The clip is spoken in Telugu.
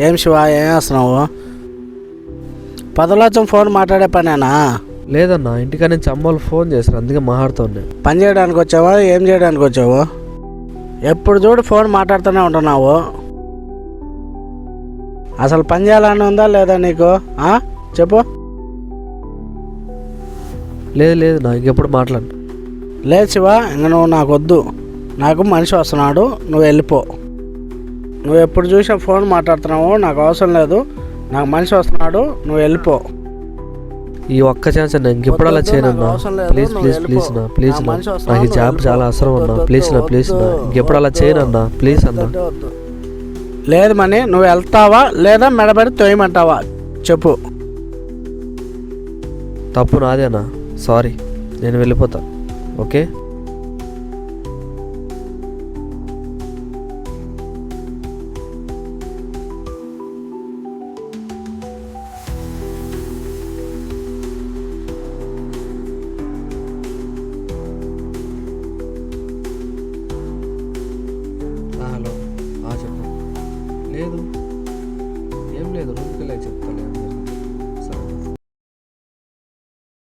ఏం శివ ఏం చేస్తున్నావు? పదలక్షం ఫోన్ మాట్లాడే పనేనా? లేదన్నా ఇంటికాడ నుంచి అమ్మ వాళ్ళు ఫోన్ చేశారు అందుకే మాట్లాడుతున్నా పని చేయడానికి వచ్చావా ఏం చేయడానికి వచ్చావు? ఎప్పుడు చూడు ఫోన్ మాట్లాడుతూనే ఉంటున్నావు. అసలు పని చేయాలని ఉందా లేదా నీకు? ఆ? చెప్పు. లేదు లేదు నా ఇంకెప్పుడు మాట్లాడు లేదు శివ ఇంక నువ్వు నాకు వద్దు నాకు మనిషి వస్తున్నాడు నువ్వు వెళ్ళిపో. నువ్వు ఎప్పుడు చూసా ఫోన్ మాట్లాడుతున్నావు నాకు అవసరం లేదు. నాకు మనిషి వస్తున్నాడు నువ్వు వెళ్ళిపో. ఈ ఒక్క ఛాన్స్ అన్న ఇంకెప్పుడు అలా చేయనన్నా లేదు, ప్లీజ్ ప్లీజ్. ప్లీజ్ నా ప్లీజ్ నా నాకు ఈ జాబ్. చాలా అవసరం అన్నా. ప్లీజ్ నా ప్లీజ్ నా ఇంకెప్పుడు అలా. చేయనన్నా ప్లీజ్ అన్న. లేదు మని నువ్వు వెళ్తావా లేదా మెడబడి తోయమంటావా? చెప్పు. తప్పు నాదేనా సారీ నేను వెళ్ళిపోతా. ఓకే? లేదు. ఏం లేదు రూమ్కి వెళ్ళి చెప్తాను